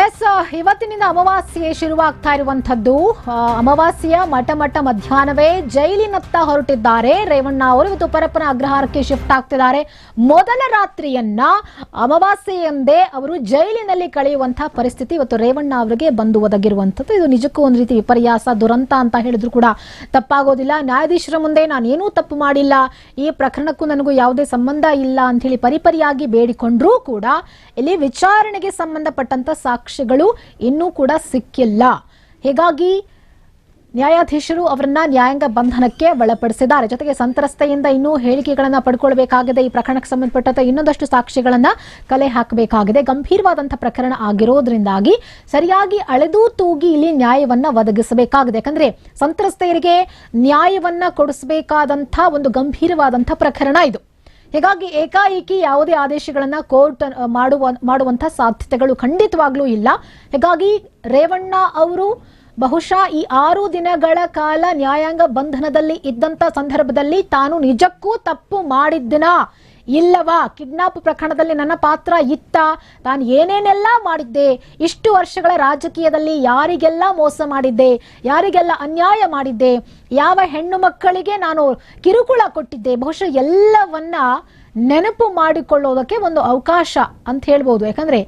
S, ಇವತ್ತಿನಿಂದ ಅಮಾವಾಸ್ಯೆ ಶುರುವಾಗ್ತಾ ಇರುವಂತದ್ದು ಅಮಾವಾಸ್ಯ ಅಮಾವಾಸ್ಯೆಯ ಮಠ ಮಠ ಮಧ್ಯಾಹ್ನವೇ ಜೈಲಿನತ್ತ ಹೊರಟಿದ್ದಾರೆ. ರೇವಣ್ಣ ಅವರು ಇವತ್ತು ಪರಪ್ಪನ ಅಗ್ರಹಾರಕ್ಕೆ ಶಿಫ್ಟ್ ಆಗ್ತಿದ್ದಾರೆ. ಮೊದಲ ರಾತ್ರಿಯನ್ನ ಅಮಾವಾಸ್ಯೆಯಂದೇ ಅವರು ಜೈಲಿನಲ್ಲಿ ಕಳೆಯುವಂತಹ ಪರಿಸ್ಥಿತಿ ಇವತ್ತು ರೇವಣ್ಣ ಅವರಿಗೆ ಬಂದು ಒದಗಿರುವಂತದ್ದು ಇದು ನಿಜಕ್ಕೂ ಒಂದು ರೀತಿ ವಿಪರ್ಯಾಸ, ದುರಂತ ಅಂತ ಹೇಳಿದ್ರು ಕೂಡ ತಪ್ಪಾಗೋದಿಲ್ಲ. ನ್ಯಾಯಾಧೀಶರ ಮುಂದೆ ನಾನೇನೂ ತಪ್ಪು ಮಾಡಿಲ್ಲ. ಈ ಪ್ರಕರಣಕ್ಕೂ ನನಗೂ ಯಾವುದೇ ಸಂಬಂಧ ಇಲ್ಲ ಅಂತ ಹೇಳಿ ಪರಿಪರಿಯಾಗಿ ಬೇಡಿಕೊಂಡ್ರೂ ಕೂಡ ಇಲ್ಲಿ ವಿಚಾರಣೆಗೆ ಸಂಬಂಧಪಟ್ಟಂತ ಸಾಕ್ಷ್ಯಗಳು ಇನ್ನೂ ಕೂಡ ಸಿಕ್ಕಿಲ್ಲ. ಹೀಗಾಗಿ ನ್ಯಾಯಾಧೀಶರು ಅವರನ್ನ ನ್ಯಾಯಾಂಗ ಬಂಧನಕ್ಕೆ ಒಳಪಡಿಸಿದ್ದಾರೆ. ಜೊತೆಗೆ ಸಂತ್ರಸ್ತೆಯಿಂದ ಇನ್ನೂ ಹೇಳಿಕೆಗಳನ್ನು ಪಡ್ಕೊಳ್ಬೇಕಾಗಿದೆ. ಈ ಪ್ರಕರಣಕ್ಕೆ ಸಂಬಂಧಪಟ್ಟಂತೆ ಇನ್ನೊಂದಷ್ಟು ಸಾಕ್ಷಿಗಳನ್ನು ಕಲೆ ಹಾಕಬೇಕಾಗಿದೆ. ಗಂಭೀರವಾದಂತಹ ಪ್ರಕರಣ ಆಗಿರೋದ್ರಿಂದಾಗಿ ಸರಿಯಾಗಿ ಅಳೆದು ತೂಗಿ ಇಲ್ಲಿ ನ್ಯಾಯವನ್ನ ಒದಗಿಸಬೇಕಾಗಿದೆ. ಯಾಕಂದ್ರೆ ಸಂತ್ರಸ್ತೆಯರಿಗೆ ನ್ಯಾಯವನ್ನ ಕೊಡಿಸಬೇಕಾದಂಥ ಒಂದು ಗಂಭೀರವಾದಂಥ ಪ್ರಕರಣ ಇದು. ಹೀಗಾಗಿ ಏಕಾಏಕಿ ಯಾವುದೇ ಆದೇಶಗಳನ್ನ ಕೋರ್ಟ್ ಮಾಡುವ ಮಾಡುವಂತಹ ಸಾಧ್ಯತೆಗಳು ಖಂಡಿತವಾಗ್ಲೂ ಇಲ್ಲ. ಹೀಗಾಗಿ ರೇವಣ್ಣ ಅವರು ಬಹುಶಃ ಈ ಆರು ದಿನಗಳ ಕಾಲ ನ್ಯಾಯಾಂಗ ಬಂಧನದಲ್ಲಿ ಇದ್ದಂತ ಸಂದರ್ಭದಲ್ಲಿ ತಾನು ನಿಜಕ್ಕೂ ತಪ್ಪು ಮಾಡಿದ್ದನಾ? ಇಲ್ಲವಾ? ಕಿಡ್ನಾಪ್ ಪ್ರಕರಣದಲ್ಲಿ ನನ್ನ ಪಾತ್ರ ಇತ್ತ? ನಾನು ಏನೇನೆಲ್ಲ ಮಾಡಿದ್ದೆ? ಇಷ್ಟು ವರ್ಷಗಳ ರಾಜಕೀಯದಲ್ಲಿ ಯಾರಿಗೆಲ್ಲ ಮೋಸ ಮಾಡಿದ್ದೆ? ಯಾರಿಗೆಲ್ಲ ಅನ್ಯಾಯ ಮಾಡಿದ್ದೆ? ಯಾವ ಹೆಣ್ಣು ಮಕ್ಕಳಿಗೆ ನಾನು ಕಿರುಕುಳ ಕೊಟ್ಟಿದ್ದೆ? ಬಹುಶಃ ಎಲ್ಲವನ್ನ ನೆನಪು ಮಾಡಿಕೊಳ್ಳೋದಕ್ಕೆ ಒಂದು ಅವಕಾಶ ಅಂತ ಹೇಳ್ಬೋದು. ಯಾಕಂದ್ರೆ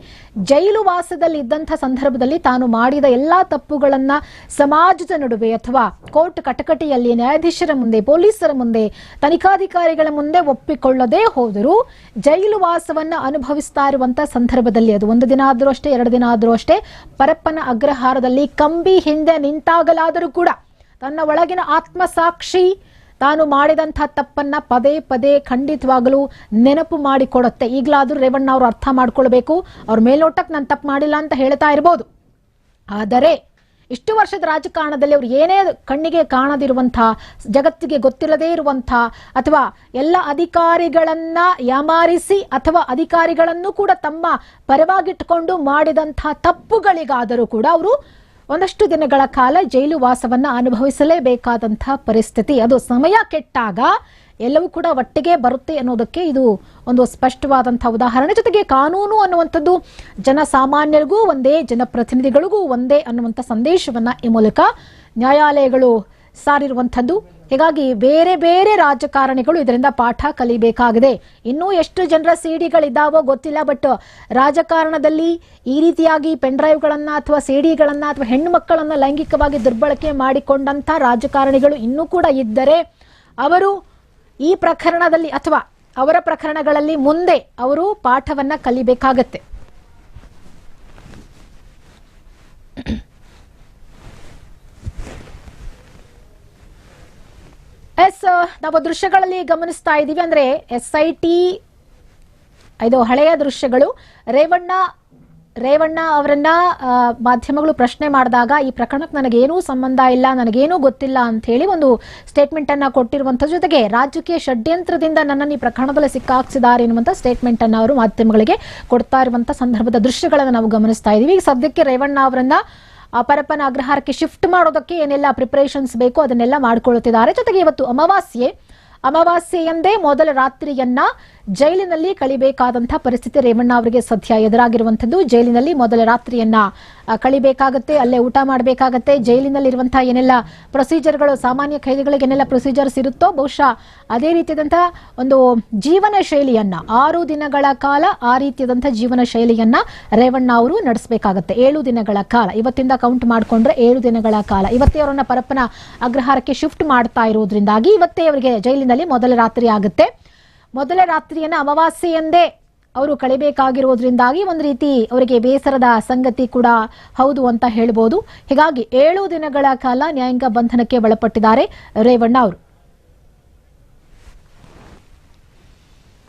ಜೈಲು ವಾಸದಲ್ಲಿ ಇದ್ದಂಥ ಸಂದರ್ಭದಲ್ಲಿ ತಾನು ಮಾಡಿದ ಎಲ್ಲ ತಪ್ಪುಗಳನ್ನ ಸಮಾಜದ ನಡುವೆ ಅಥವಾ ಕೋರ್ಟ್ ಕಟಕಟಿಯಲ್ಲಿ ನ್ಯಾಯಾಧೀಶರ ಮುಂದೆ, ಪೊಲೀಸರ ಮುಂದೆ, ತನಿಖಾಧಿಕಾರಿಗಳ ಮುಂದೆ ಒಪ್ಪಿಕೊಳ್ಳದೇ ಹೋದರೂ ಜೈಲು ವಾಸವನ್ನ ಅನುಭವಿಸ್ತಾ ಇರುವಂತ ಸಂದರ್ಭದಲ್ಲಿ ಅದು ಒಂದು ದಿನ ಆದರೂ ಅಷ್ಟೇ, ಎರಡು ದಿನ ಆದರೂ ಅಷ್ಟೇ ಪರಪ್ಪನ ಅಗ್ರಹಾರದಲ್ಲಿ ಕಂಬಿ ಹಿಂದೆ ನಿಂತಾಗಲಾದರೂ ಕೂಡ ತನ್ನ ಒಳಗಿನ ಆತ್ಮಸಾಕ್ಷಿ ತಾನು ಮಾಡಿದಂಥ ತಪ್ಪನ್ನ ಪದೇ ಪದೇ ಖಂಡಿತವಾಗಲೂ ನೆನಪು ಮಾಡಿಕೊಡುತ್ತೆ. ಈಗಲಾದರೂ ರೇವಣ್ಣ ಅವರು ಅರ್ಥ ಮಾಡ್ಕೊಳ್ಬೇಕು. ಅವ್ರ ಮೇಲ್ನೋಟಕ್ಕೆ ನಾನು ತಪ್ಪು ಮಾಡಿಲ್ಲ ಅಂತ ಹೇಳ್ತಾ ಇರ್ಬೋದು. ಆದರೆ ಇಷ್ಟು ವರ್ಷದ ರಾಜಕಾರಣದಲ್ಲಿ ಅವರು ಏನೇ ಕಣ್ಣಿಗೆ ಕಾಣದಿರುವಂಥ, ಜಗತ್ತಿಗೆ ಗೊತ್ತಿಲ್ಲದೇ ಇರುವಂಥ ಅಥವಾ ಎಲ್ಲ ಅಧಿಕಾರಿಗಳನ್ನ ಯಾಮಾರಿಸಿ ಅಥವಾ ಅಧಿಕಾರಿಗಳನ್ನು ಕೂಡ ತಮ್ಮ ಪರವಾಗಿಟ್ಟುಕೊಂಡು ಮಾಡಿದಂಥ ತಪ್ಪುಗಳಿಗಾದರೂ ಕೂಡ ಅವರು ಒಂದಷ್ಟು ದಿನಗಳ ಕಾಲ ಜೈಲು ವಾಸವನ್ನ ಅನುಭವಿಸಲೇಬೇಕಾದಂತಹ ಪರಿಸ್ಥಿತಿ. ಅದು ಸಮಯ ಕೆಟ್ಟಾಗ ಎಲ್ಲವೂ ಕೂಡ ಒಟ್ಟಿಗೆ ಬರುತ್ತೆ ಅನ್ನೋದಕ್ಕೆ ಇದು ಒಂದು ಸ್ಪಷ್ಟವಾದಂತಹ ಉದಾಹರಣೆ. ಜೊತೆಗೆ ಕಾನೂನು ಅನ್ನುವಂಥದ್ದು ಜನಸಾಮಾನ್ಯರಿಗೂ ಒಂದೇ, ಜನಪ್ರತಿನಿಧಿಗಳಿಗೂ ಒಂದೇ ಅನ್ನುವಂಥ ಸಂದೇಶವನ್ನ ಈ ಮೂಲಕ ನ್ಯಾಯಾಲಯಗಳು ಸಾರಿರುವಂಥದ್ದು. ಹೀಗಾಗಿ ಬೇರೆ ಬೇರೆ ರಾಜಕಾರಣಿಗಳು ಇದರಿಂದ ಪಾಠ ಕಲಿಬೇಕಾಗಿದೆ. ಇನ್ನೂ ಎಷ್ಟು ಜನರ ಸಿಡಿಗಳಿದ್ದಾವೋ ಗೊತ್ತಿಲ್ಲ, ಬಟ್ ರಾಜಕಾರಣದಲ್ಲಿ ಈ ರೀತಿಯಾಗಿ ಪೆನ್ ಡ್ರೈವ್ಗಳನ್ನ ಅಥವಾ ಸಿಡಿಗಳನ್ನ ಅಥವಾ ಹೆಣ್ಣು ಮಕ್ಕಳನ್ನ ಲೈಂಗಿಕವಾಗಿ ದುರ್ಬಳಕೆ ಮಾಡಿಕೊಂಡಂತ ರಾಜಕಾರಣಿಗಳು ಇನ್ನೂ ಕೂಡ ಇದ್ದರೆ ಅವರು ಈ ಪ್ರಕರಣದಲ್ಲಿ ಅಥವಾ ಅವರ ಪ್ರಕರಣಗಳಲ್ಲಿ ಮುಂದೆ ಅವರು ಪಾಠವನ್ನ ಕಲಿಬೇಕಾಗತ್ತೆ. ಎಸ್, ನಾವು ದೃಶ್ಯಗಳಲ್ಲಿ ಗಮನಿಸ್ತಾ ಇದ್ದೀವಿ ಅಂದ್ರೆ ಎಸ್ ಐ ಟಿ ಇದು ಹಳೆಯ ದೃಶ್ಯಗಳು. ರೇವಣ್ಣ ರೇವಣ್ಣ ಅವರನ್ನ ಮಾಧ್ಯಮಗಳು ಪ್ರಶ್ನೆ ಮಾಡಿದಾಗ, ಈ ಪ್ರಕರಣಕ್ಕೆ ನನಗೇನೂ ಸಂಬಂಧ ಇಲ್ಲ, ನನಗೇನೂ ಗೊತ್ತಿಲ್ಲ ಅಂತ ಹೇಳಿ ಒಂದು ಸ್ಟೇಟ್ಮೆಂಟ್ ಅನ್ನ ಕೊಟ್ಟಿರುವಂತ ಜೊತೆಗೆ ರಾಜಕೀಯ ಷಡ್ಯಂತ್ರದಿಂದ ನನ್ನನ್ನು ಈ ಪ್ರಕರಣದಲ್ಲಿ ಸಿಕ್ಕಾಕ್ಸಿದ್ದಾರೆ ಎನ್ನುವಂತ ಸ್ಟೇಟ್ಮೆಂಟ್ ಅನ್ನ ಅವರು ಮಾಧ್ಯಮಗಳಿಗೆ ಕೊಡ್ತಾ ಇರುವಂತಹ ಸಂದರ್ಭದ ದೃಶ್ಯಗಳನ್ನು ನಾವು ಗಮನಿಸ್ತಾ ಇದೀವಿ ಈಗ ಸದ್ಯಕ್ಕೆ ರೇವಣ್ಣ ಅವರನ್ನ ಪರಪ್ಪನ ಅಗ್ರಹಾರಕ್ಕೆ ಶಿಫ್ಟ್ ಮಾಡೋದಕ್ಕೆ ಏನೆಲ್ಲ ಪ್ರಿಪರೇಷನ್ಸ್ ಬೇಕು ಅದನ್ನೆಲ್ಲ ಮಾಡ್ಕೊಳ್ಳುತ್ತಿದ್ದಾರೆ ಜೊತೆಗೆ ಇವತ್ತು ಅಮಾವಾಸ್ಯೆ. ಅಮಾವಾಸ್ಯೆ ಎಂದೇ ಮೊದಲ ರಾತ್ರಿಯನ್ನ ಜೈಲಿನಲ್ಲಿ ಕಳಿಬೇಕಾದಂತಹ ಪರಿಸ್ಥಿತಿ ರೇವಣ್ಣ ಅವರಿಗೆ ಸದ್ಯ ಎದುರಾಗಿರುವಂತದ್ದು ಜೈಲಿನಲ್ಲಿ ಮೊದಲ ರಾತ್ರಿಯನ್ನ ಕಳಿಬೇಕಾಗುತ್ತೆ, ಅಲ್ಲೇ ಊಟ ಮಾಡಬೇಕಾಗತ್ತೆ. ಜೈಲಿನಲ್ಲಿರುವಂತಹ ಏನೆಲ್ಲ ಪ್ರೊಸೀಜರ್ಗಳು, ಸಾಮಾನ್ಯ ಖೈದಿಗಳಿಗೆ ಏನೆಲ್ಲ ಪ್ರೊಸೀಜರ್ಸ್ ಇರುತ್ತೋ, ಬಹುಶಃ ಅದೇ ರೀತಿಯಾದಂತಹ ಒಂದು ಜೀವನ ಶೈಲಿಯನ್ನ, ಆರು ದಿನಗಳ ಕಾಲ ಆ ರೀತಿಯಾದಂತಹ ಜೀವನ ಶೈಲಿಯನ್ನ ರೇವಣ್ಣ ಅವರು ನಡೆಸಬೇಕಾಗತ್ತೆ. ಏಳು ದಿನಗಳ ಕಾಲ, ಇವತ್ತಿಂದ ಕೌಂಟ್ ಮಾಡಿಕೊಂಡ್ರೆ ಏಳು ದಿನಗಳ ಕಾಲ. ಇವತ್ತೇ ಅವರನ್ನ ಪರಪ್ಪನ ಅಗ್ರಹಾರಕ್ಕೆ ಶಿಫ್ಟ್ ಮಾಡ್ತಾ ಇರೋದ್ರಿಂದಾಗಿ ಇವತ್ತೇ ಅವರಿಗೆ ಜೈಲಿನಲ್ಲಿ ಮೊದಲ ರಾತ್ರಿ ಆಗುತ್ತೆ. ಮೊದಲ ರಾತ್ರಿಯನ್ನ ಅಮಾವಾಸ್ಯೆಯಂದೇ ಅವರು ಕಳಿಬೇಕಾಗಿರೋದ್ರಿಂದಾಗಿ ಒಂದು ರೀತಿ ಅವರಿಗೆ ಬೇಸರದ ಸಂಗತಿ ಕೂಡ ಹೌದು ಅಂತ ಹೇಳ್ಬೋದು. ಹೀಗಾಗಿ ಏಳು ದಿನಗಳ ಕಾಲ ನ್ಯಾಯಾಂಗ ಬಂಧನಕ್ಕೆ ಒಳಪಟ್ಟಿದ್ದಾರೆ ರೇವಣ್ಣ ಅವರು.